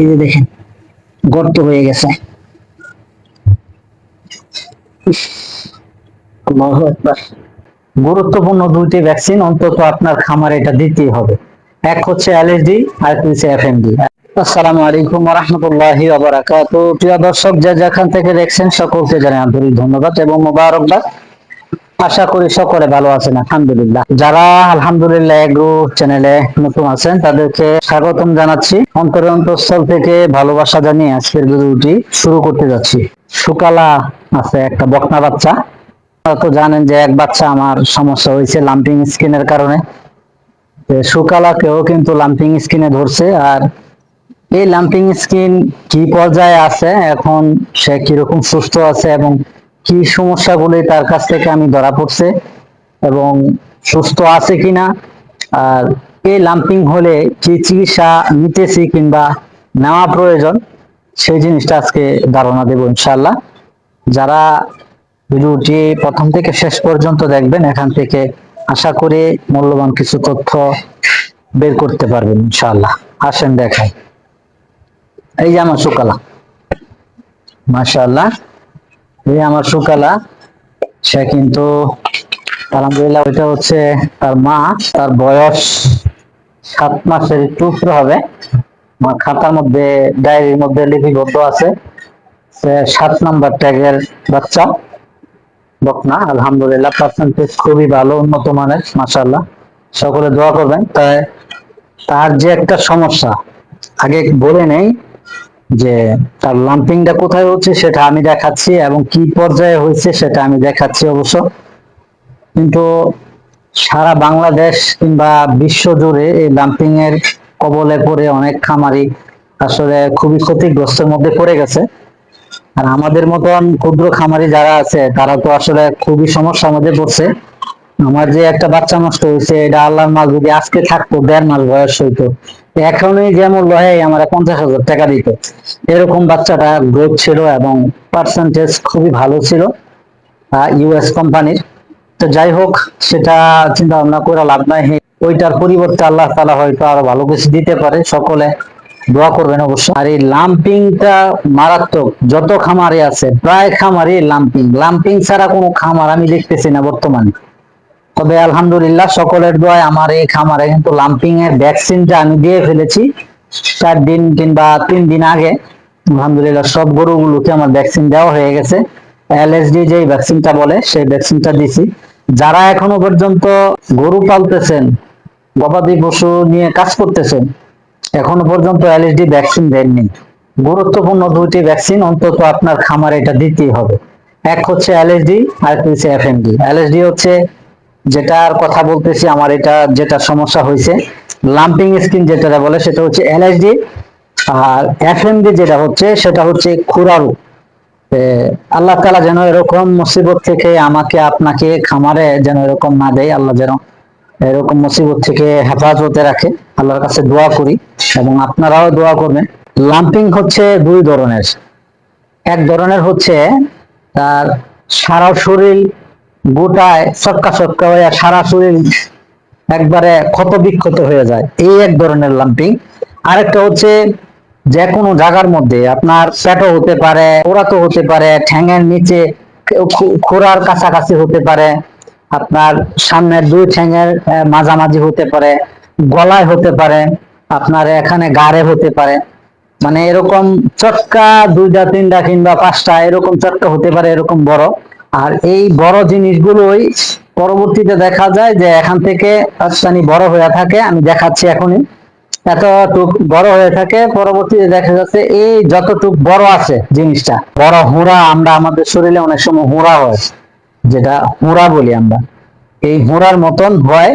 এই যে দেখেন, গর্ত হয়ে গেছে। গুরুত্বপূর্ণ দুইটি ভ্যাকসিন অন্তত আপনার খামারে এটা দিতেই হবে। এক হচ্ছে অ্যালার্জি, আর একটা হচ্ছে এফএমডি। আসসালামু আলাইকুম রহমতুল্লাহি প্রিয় দর্শক, যে যেখান থেকে দেখছেন, সকলকে জানাই আন্তরিক ধন্যবাদ এবং মোবারকবাদ। আশা করি সকলে ভালো আছেন, আলহামদুলিল্লাহ। যারা আলহামদুলিল্লাহ এগ্রো চ্যানেলে নতুন আছেন, তাদেরকে স্বাগতম জানাচ্ছি। অন্তরের অন্তঃস্থল থেকে ভালোবাসা জানিয়ে আজকের ভিডিওটি শুরু করতে যাচ্ছি। সুকালা আছে একটা বকনা বাচ্চা। তো জানেন যে এক বাচ্চা আমার সমস্যা হয়েছে লাম্পিং স্কিনের কারণে। সুকালাকেও কিন্তু লাম্পিং স্কিনে ধরছে, আর এই লাম্পিং স্কিন কি পর্যায়ে আছে, এখন সে কীরকম সুস্থ আছে এবং কি সমস্যাগুলি তার কাছ থেকে আমি ধরা পড়ছে এবং সুস্থ আছে কিনা, আর এই লাম্পিং হলে কি চিকিৎসা নিতেছি কিংবা নেওয়া প্রয়োজন, সেই জিনিসটা আজকে ধারণা দেবো ইনশাল্লাহ যারা ভিডিওটি প্রথম থেকে শেষ পর্যন্ত দেখবেন, এখান থেকে আশা করে মূল্যবান কিছু তথ্য বের করতে পারবেন ইনশাআল্লাহ। আসেন দেখাই। এই যে আমার সুকালা। মাশাআল্লাহ। এই আমার সুকালা। সে কিন্তু, আলহামদুলিল্লাহ, ওইটা হচ্ছে তার মা। তার বয়স সাত মাসের একটু উপরে হবে। আমার খাতার মধ্যে, ডায়েরির মধ্যে লিপিবদ্ধ আছে। সে সাত নাম্বার ট্যাগের বাচ্চা। বকনা আলহামদুলিল্লাহ পার্সেন্টেজ খুবই ভালো, উন্নত মানের, মাশাআল্লাহ। সকলে দোয়া করবেন। তাই তার যে একটা সমস্যা, আগে বলে নেই যে তার লাম্পিংটা কোথায় হচ্ছে সেটা আমি দেখাচ্ছি এবং কি পর্যায়ে হয়েছে সেটা আমি দেখাচ্ছি অবশ্য। কিন্তু সারা বাংলাদেশ কিংবা বিশ্ব জুড়ে এই লাম্পিং এর কবলে পড়ে অনেক খামারি আসলে খুবই ক্ষতিগ্রস্তের মধ্যে পড়ে গেছে। আর আমাদের মতন ক্ষুদ্র খামারি যারা আছে, তারা তো আসলে খুবই সমস্যার মধ্যে পড়ছে। আমার যে একটা বাচ্চা নষ্ট হয়েছে, এটা আল্লাহর মাল যদি আজকে থাকতো, দেড় মাস বয়স হইতো এখনই যে মূল্য হয় আমার পঞ্চাশ হাজার টাকা দিত। এরকম বাচ্চাটা গ্রোথ ছিল এবং পার্সেন্টেজ খুবই ভালো ছিল ইউএস কোম্পানির তো যাই হোক, সেটা চিন্তা ভাবনা করে লাভ নাই। ওইটার পরিবর্তে আল্লাহ তালা হয়তো আরও ভালো কিছু দিতে পারে। সকলে দোয়া করবেন অবশ্য। আর এই লাম্পিংটা মারাত্মক, যত খামারে আছে, প্রায় খামারে লাম্পিং। লাম্পিং ছাড়া কোনো খামার আমি দেখতেছি না বর্তমানে। তবে আলহামদুলিল্লাহ সকলের দোয়ায় আমার এই খামারে কিন্তু লাম্পিং এর ভ্যাকসিনটা আমি দিয়ে ফেলেছি। চার দিন কিংবা তিন দিন আগে। আলহামদুলিল্লাহ সব গরুগুলোকে আমার ভ্যাকসিন দেওয়া হয়ে গেছে। এলএসডি যে ভ্যাকসিনটা বলে সেই ভ্যাকসিনটা দিছি। যারা এখনও পর্যন্ত গরু পালতেছেন, গবাদি পশু নিয়ে কাজ করতেছেন, এখনও পর্যন্ত এলএসডি ভ্যাকসিন দেননি। গুরুত্বপূর্ণ দুইটি ভ্যাকসিন অন্তত আপনার খামারে এটা দিতেই হবে। এক হচ্ছে এলএসডি আর হচ্ছে এফএমডি। এলএসডি হচ্ছে যেটার কথা বলতেছি, আমার এটা যেটা সমস্যা হয়েছে, লাম্পিং স্কিন যেটা বলে, সেটা হচ্ছে এলএসডি আর এফএমডি যেটা হচ্ছে, সেটা হচ্ছে খুরারু। আল্লাহ তালা যেন এরকম মুসিবত থেকে আমাকে, আপনাকে খামারে যেন এরকম না দেয়, আল্লাহ যেন এরকম মুসিবত থেকে হেফাজতে রাখে, আল্লাহর কাছে দোয়া করি, এবং আপনারাও দোয়া করবেন। লাম্পিং হচ্ছে দুই ধরনের। এক ধরনের হচ্ছে তার সারা শরীর গোটায় সক্কা সক্কা হয়ে সারা শরীর একবারে ক্ষত বিক্ষত হয়ে যায়। এই এক ধরনের লাম্পিং। আরেকটা হচ্ছে যে কোনো জায়গার মধ্যে আপনার পেটও হতে পারে ওরাতো হতে পারে, ঠ্যাঙের নিচে খুরার কাছাকাছি হতে পারে, আপনার সামনের দুই ঠ্যাঙের মাঝামাঝি হতে পারে, গলায় হতে পারে, আপনার এখানে গাড়ে হতে পারে। মানে এরকম চটকা দুইটা, তিনটা কিংবা পাঁচটা এরকম চটকা হতে পারে, এরকম বড়। আর এই বড় জিনিসগুলোই পরবর্তীতে দেখা যায় যে এখান থেকে রাজধানী বড় হয়ে থাকে, আমি দেখাচ্ছি এখনই। এতটুক বড় হয়ে থাকে, পরবর্তীতে দেখা যাচ্ছে এই যতটুক বড় আছে জিনিসটা, বড় হুঁড়া আমরা আমাদের শরীরে অনেক সময় হুঁড়া হয়, যেটা হুঁড়া বলি আমরা। এই হুঁড়ার মতন হয়,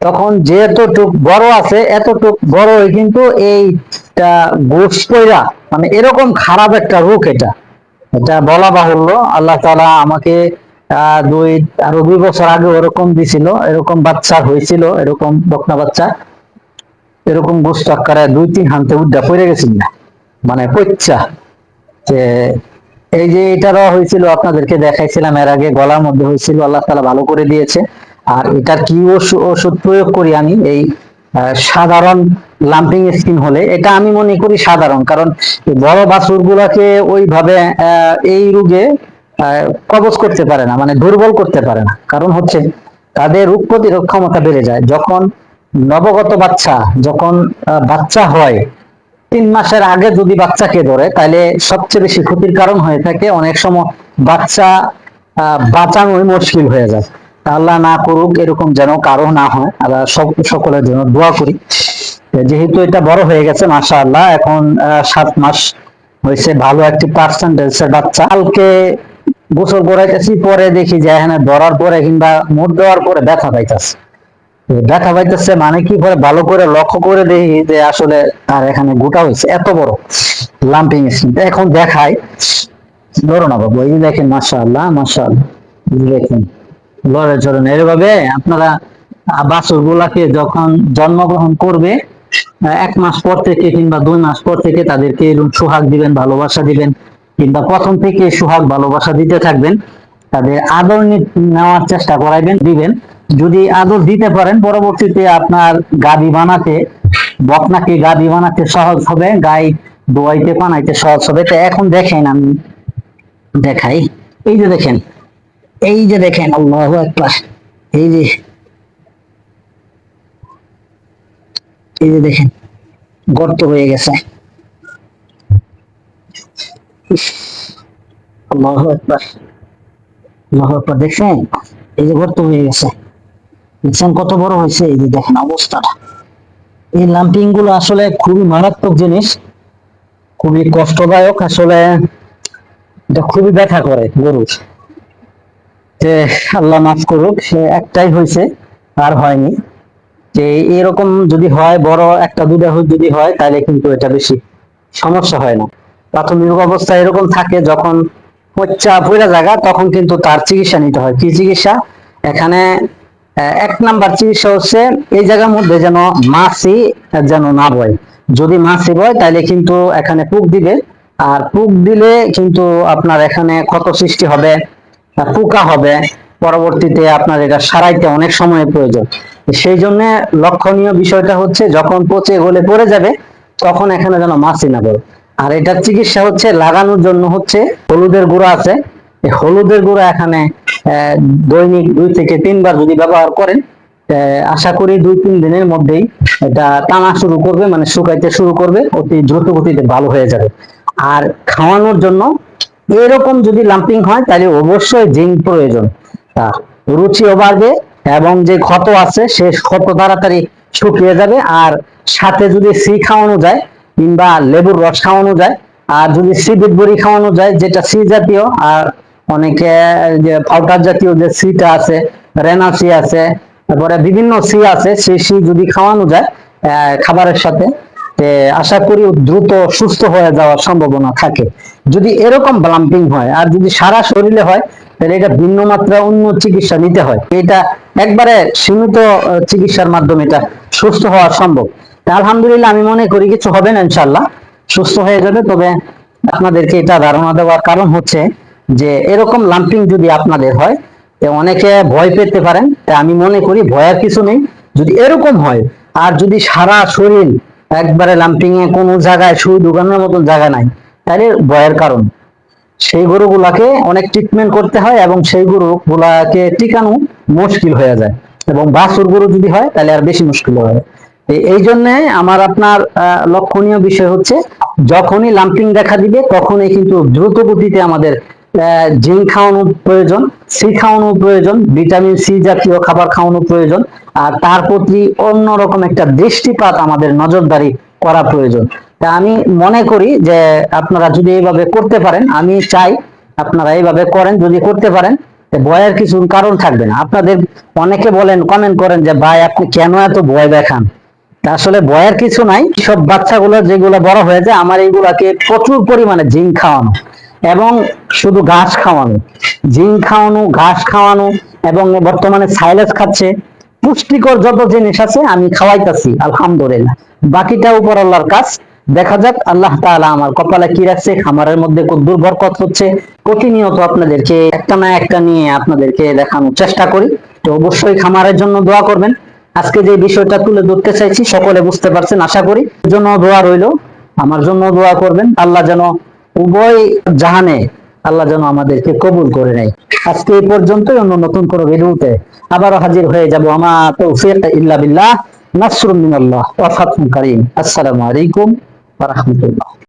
তখন যেতটুক বড় আছে, এতটুক বড় কিন্তু এইটা গোস মানে এরকম খারাপ একটা রোগ এটা। এটা বলা বাহুল্য। আল্লাহ তাআলা আমাকে দুই আরও দুই বছর আগে ওরকম দিছিল, এরকম বাচ্চা হয়েছিল, এরকম বকনা বাচ্চা, এরকম গোস্ত আকারে দুই তিন হানতে উড্ডা পড়ে গেছিল। না মানে পচ্চা যে এই যে এটারও হয়েছিল, আপনাদেরকে দেখাইছিলাম এর আগে, গলার মধ্যে হয়েছিল, আল্লাহ তাআলা ভালো করে দিয়েছে। আর এটার কি ওষু- ওষুধ প্রয়োগ করি আমি, এই সাধারণ লাম্পিং স্কিন হলে, এটা আমি মনে করি সাধারণ, কারণ বড় বাছুর গুলাকে ওইভাবে এই রোগে কবজ করতে পারে না মানে দুর্বল করতে পারে না। কারণ হচ্ছে, তাদের রোগ প্রতিরোধ ক্ষমতা বেড়ে যায়। যখন নবগত বাচ্চা, যখন বাচ্চা হয়, তিন মাসের আগে যদি বাচ্চাকে ধরে, তাহলে সবচেয়ে বেশি ক্ষতির কারণ হয়ে থাকে। অনেক সময় বাচ্চা বাঁচানোই মুশকিল হয়ে যায়। আল্লাহ না করুক, এরকম যেন কারও না হয়। আল্লাহ সকলের জন্য দোয়া করি। যেহেতু এটা বড় হয়ে গেছে মাশা আল্লাহ এখন সাত মাস হয়েছে, ভালো একটি পার্সেন্টেজের বাচ্চা। কালকে গোসল করাইতেছি, পরে দেখি যে এখানে ধরার পরে কিংবা মুখ দেওয়ার পরে ব্যথা পাইতেছে। দেখা পাইতেছে মানে কি করে? ভালো করে লক্ষ্য করে দেখি যে আসলে তার এখানে গোটা হয়েছে, এত বড় লাম্পিং এখন দেখাই। ধরো না বাবু, এই দেখেন মাসা আল্লাহ মাসা আল্লাহ দেখেন। লড়ে চড়েন। এভাবে আপনারা বাছুর গুলাকে যখন জন্মগ্রহণ করবে এক মাস পর থেকে কিংবা দুই মাস পর থেকে তাদেরকে এরকম সোহাগ দিবেন, ভালোবাসা দিবেন, কিংবা প্রথম থেকে সোহাগ, ভালোবাসা দিতে থাকবেন, তাদের আদর নেওয়ার চেষ্টা করাইবেন, দিবেন। যদি আদর দিতে পারেন, পরবর্তীতে আপনার গাবি বানাতে, বকনাকে গাবি বানাতে সহজ হবে, গাই দোয়াইতে বানাইতে সহজ হবে। তো এখন দেখেন আমি দেখাই। এই যে দেখেন এই যে দেখেন, আল্লাহ একবার এই যে এই যে দেখেন, গর্ত হয়ে গেছে। আল্লাহ একবার আল্লাহ একবার দেখছেন? এই যে গর্ত হয়ে গেছে। দেখছেন কত বড় হয়েছে? এই যে দেখেন অবস্থাটা। এই লাম্পিংগুলো আসলে খুবই মারাত্মক জিনিস। খুবই কষ্টদায়ক, আসলে এটা খুবই ব্যথা করে গরুর। যে আল্লাহ মাফ করুক, সে একটাই হয়েছে, আর হয়নি। যে এরকম যদি হয়, বড় একটা দুটা যদি হয়, তাহলে কিন্তু এটা বেশি সমস্যা হয় না। প্রাথমিক অবস্থা এরকম থাকে, যখন পচ্চা পড়া জায়গা, তখন কিন্তু তার চিকিৎসা নিতে হয়। কি চিকিৎসা? এখানে এক নাম্বার চিকিৎসা হচ্ছে, এই জায়গার মধ্যে যেন মাছি যেন না বয়। যদি মাছি বয়, তাহলে কিন্তু এখানে পুক দিবে। আর পুক দিলে কিন্তু আপনার এখানে ক্ষত সৃষ্টি হবে। পোকা হবে, পরবর্তীতে আপনার এটা সারাইতে অনেক সময়ের প্রয়োজন। সেই জন্য লক্ষণীয় বিষয়টা হচ্ছে, যখন পচে গলে পড়ে যাবে, তখন এখানে যেন মাছি না পড়ে। আর এটার চিকিৎসা হচ্ছে, লাগানোর জন্য হচ্ছে হলুদের গুঁড়া আছে। হলুদের গুঁড়া এখানে দৈনিক দুই থেকে তিনবার যদি ব্যবহার করেন আশা করি দুই তিন দিনের মধ্যেই এটা টানা শুরু করবে মানে শুকাইতে শুরু করবে, অতি দ্রুত গতিতে ভালো হয়ে যাবে। আর খাওয়ানোর জন্য এরকম যদি লাম্পিং হয়, তাহলে অবশ্যই জিঙ্ক প্রয়োজন। তার রুচিও বাড়বে এবং যে ক্ষত আছে, সে ক্ষত তাড়াতাড়ি শুকিয়ে যাবে। আর সাথে যদি সি খাওয়ানো যায়, কিংবা লেবুর রস খাওয়ানো যায়, আর যদি সি বড়ি খাওয়ানো যায়, যেটা সি জাতীয়, আর অনেকে যে পাউডার জাতীয় যে সিটা আছে রেনা সি আছে, তারপরে বিভিন্ন সি আছে সেই সি যদি খাওয়ানো যায় খাবারের সাথে তে আশা করি দ্রুত সুস্থ হয়ে যাওয়ার সম্ভাবনা থাকে। যদি এরকম ব্লাম্পিং হয় আর যদি সারা শরীরে হয়, তাহলে এটা ভিন্ন মাত্রা অন্য চিকিৎসা নিতে হয়। এটা একবারে সীমিত চিকিৎসার মাধ্যমে এটা সুস্থ হওয়া সম্ভব। আলহামদুলিল্লাহ আমি মনে করি কিছু হবে না ইনশাল্লাহ সুস্থ হয়ে যাবে। তবে আপনাদেরকে এটা ধারণা দেওয়ার কারণ হচ্ছে যে এরকম লাম্পিং যদি আপনাদের হয় অনেকে ভয় পেতে পারেন। আমি মনে করি ভয়ের কিছু নেই। যদি এরকম হয়, আর যদি সারা শরীর একবারে লাম্পিং এ কোনো জায়গায় সুই ঢুকানোর মতন জায়গা নাই। তাহলে ভয়ের কারণ। সেই গরুগুলাকে অনেক ট্রিটমেন্ট করতে হয় এবং সেই গরুগুলাকে টিকানো মুশকিল হয়ে যায়। এবং বাছুর গরু যদি হয়, তাহলে আর বেশি মুশকিল হয়। এই- জন্য আমার আপনার লক্ষণীয় বিষয় হচ্ছে, যখনই লাম্পিং দেখা দিবে, তখনই কিন্তু দ্রুত গতিতে আমাদের জিঙ্ক খাওয়ানো প্রয়োজন, সি খাওয়ানো প্রয়োজন, ভিটামিন সি জাতীয় খাবার খাওয়ানো প্রয়োজন, আর তার প্রতি অন্যরকম একটা দৃষ্টিপাত আমাদের নজরদারি করা প্রয়োজন। তা আমি মনে করি যে আপনারা যদি এইভাবে করতে পারেন, আমি চাই আপনারা এইভাবে করেন, যদি করতে পারেন ভয়ের কিছু কারণ থাকবে না। আপনাদের অনেকে বলেন কমেন্ট করেন যে, ভাই, আপনি কেন এত ভয় দেখান? তা আসলে ভয়ের কিছু নাই। সব বাচ্চাগুলো যেগুলো বড় হয়ে যায় আমার এইগুলাকে প্রচুর পরিমাণে জিঙ্ক খাওয়ানো। এবং শুধু ঘাস খাওয়ানো জিঙ্ক খাওয়ানো, ঘাস খাওয়ানো এবং বর্তমানে সাইলেজ খাচ্ছে। পুষ্টিকর যত জিনিস আছে আমি খাওয়াইতাছি, আলহামদুলিল্লাহ। বাকিটা উপর আল্লাহর কাজ। দেখা যাক, আল্লাহ তাআলা আমার কপালে কি রাখছে, খামারের মধ্যে কদ্দুর বরকত হচ্ছে। প্রতিনিয়ত আপনাদেরকে একটা না একটা নিয়ে আপনাদেরকে দেখানোর চেষ্টা করি। তো অবশ্যই খামারের জন্য দোয়া করবেন। আজকে যে বিষয়টা তুলে ধরতে চাইছি, সকলে বুঝতে পারছেন, আশা করি। জন্য দোয়া রইল। আমার জন্য দোয়া করবেন। আল্লাহ যেন উভয় জাহানে আল্লাহ যেন আমাদেরকে কবুল করে নেয়। আজকে এই পর্যন্তই, অন্য নতুন কোনো ভিডিওতে আবারও হাজির হয়ে যাব আমার তৌফিক ইল্লা বিল্লাহ নাসরুম মিনাল্লাহ আসসালামু আলাইকুম রাহমাতুল্লাহ।